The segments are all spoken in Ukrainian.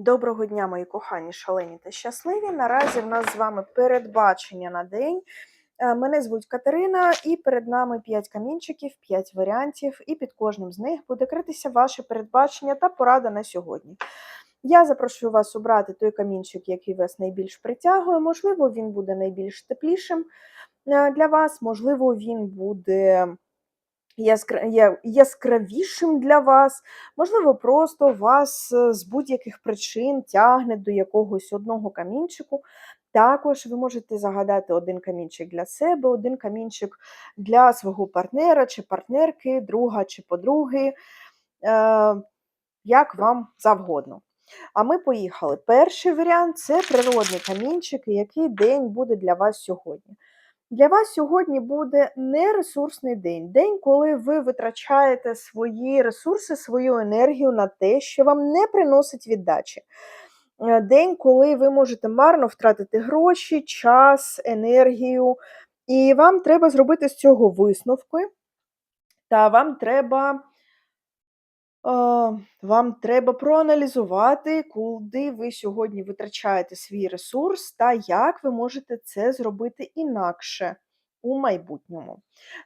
Доброго дня, мої кохані, шалені та щасливі. Наразі в нас з вами передбачення на день. Е, Мене звуть Катерина, і перед нами 5 камінчиків, 5 варіантів, і під кожним з них буде критися ваше передбачення та порада на сьогодні. Я запрошую вас обрати той камінчик, який вас найбільш притягує. Можливо, він буде найбільш теплішим е, для вас, можливо, він буде яскравішим для вас, можливо, просто вас е, з будь-яких причин тягне до якогось одного камінчику. Також ви можете загадати один камінчик для себе, один камінчик для свого партнера чи партнерки, друга чи подруги, е, як вам завгодно. А ми поїхали. Перший варіант це природний камінчик, який день буде для вас сьогодні. Для вас сьогодні буде нересурсний день. День, коли ви витрачаєте свої ресурси, свою енергію на те, що вам не приносить віддачі. Е, День, коли ви можете марно втратити гроші, час, енергію, і вам треба зробити з цього висновки, та вам треба. Вам треба проаналізувати, куди ви сьогодні витрачаєте свій ресурс та як ви можете це зробити інакше у майбутньому.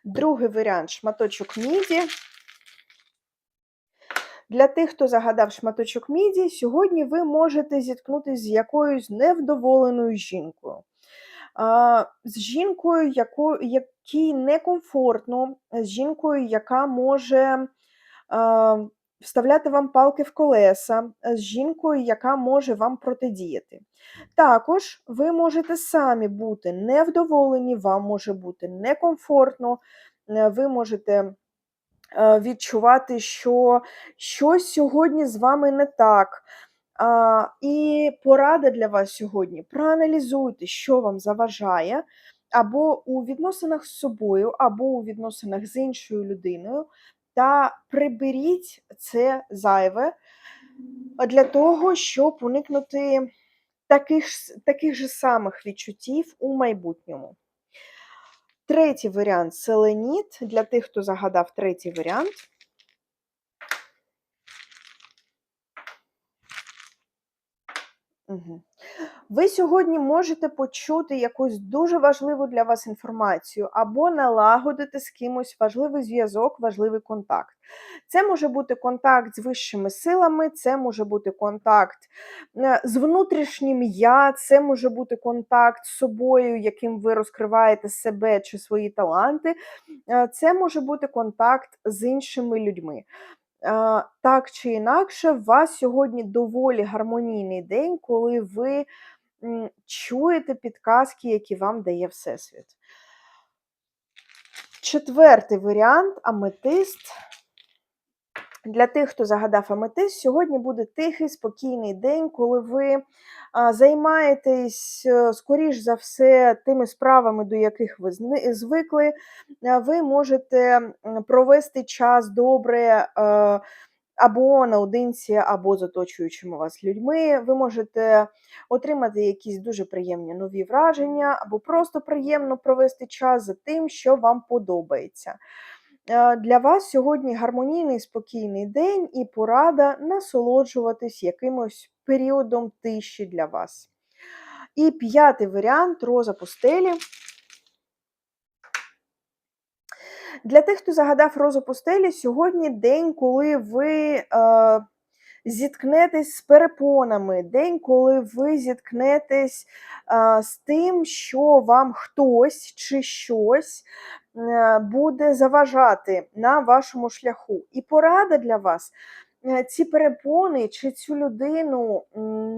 Другий варіант шматочок міді. Для тих, хто загадав шматочок міді, сьогодні ви можете зіткнутися з якоюсь невдоволеною жінкою. З жінкою, якій некомфортно, з жінкою, яка може вставляти вам палки в колеса, з жінкою, яка може вам протидіяти. Також ви можете самі бути невдоволені, вам може бути некомфортно, е, ви можете е, відчувати, що щось сьогодні з вами не так. І порада для вас сьогодні: проаналізуйте, що вам заважає, або у відносинах з собою, або у відносинах з іншою людиною, та приберіть це зайве для того, щоб уникнути таких, таких же самих відчуттів у майбутньому. Третій варіант селеніт. Для тих, хто загадав третій варіант. Ви сьогодні можете почути якусь дуже важливу для вас інформацію або налагодити з кимось важливий зв'язок, важливий контакт. Це може бути контакт з вищими силами, це може бути контакт е, з внутрішнім я, це може бути контакт з собою, яким ви розкриваєте себе чи свої таланти. е, Це може бути контакт з іншими людьми. Е, Так чи інакше, у вас сьогодні доволі гармонійний день, коли ви чуєте підказки, які вам дає Всесвіт. Четвертий варіант аметист. Для тих, хто загадав аметист, сьогодні буде тихий, спокійний день, коли ви займаєтесь, е, скоріш за все, тими справами, до яких ви звикли. Е, Ви можете провести час добре. е, або наодинці, або з оточуючими вас людьми. Ви можете отримати якісь дуже приємні нові враження, або просто приємно провести час за тим, що вам подобається. Е, Для вас сьогодні гармонійний спокійний день і порада насолоджуватись якимось періодом тиші для вас. І п'ятий варіант роза пустелі. Для тих, хто загадав розу пустелі, сьогодні день, коли ви е, зіткнетесь з перепонами, день, коли ви зіткнетесь е, з тим, що вам хтось чи щось е, буде заважати на вашому шляху. І порада для вас е, ці перепони чи цю людину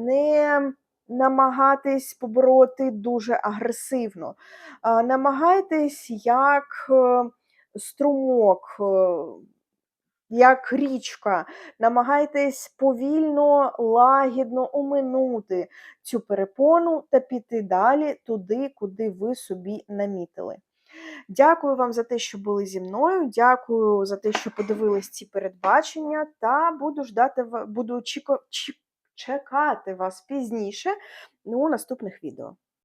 не намагатись побороти дуже агресивно. А, Намагайтесь як е, струмок, як річка, намагайтесь повільно, лагідно оминути цю перепону та піти далі туди, куди ви собі намітили. Дякую вам за те, що були зі мною. Дякую за те, що подивились ці передбачення, та буду ждати буду чекати вас пізніше у наступних відео.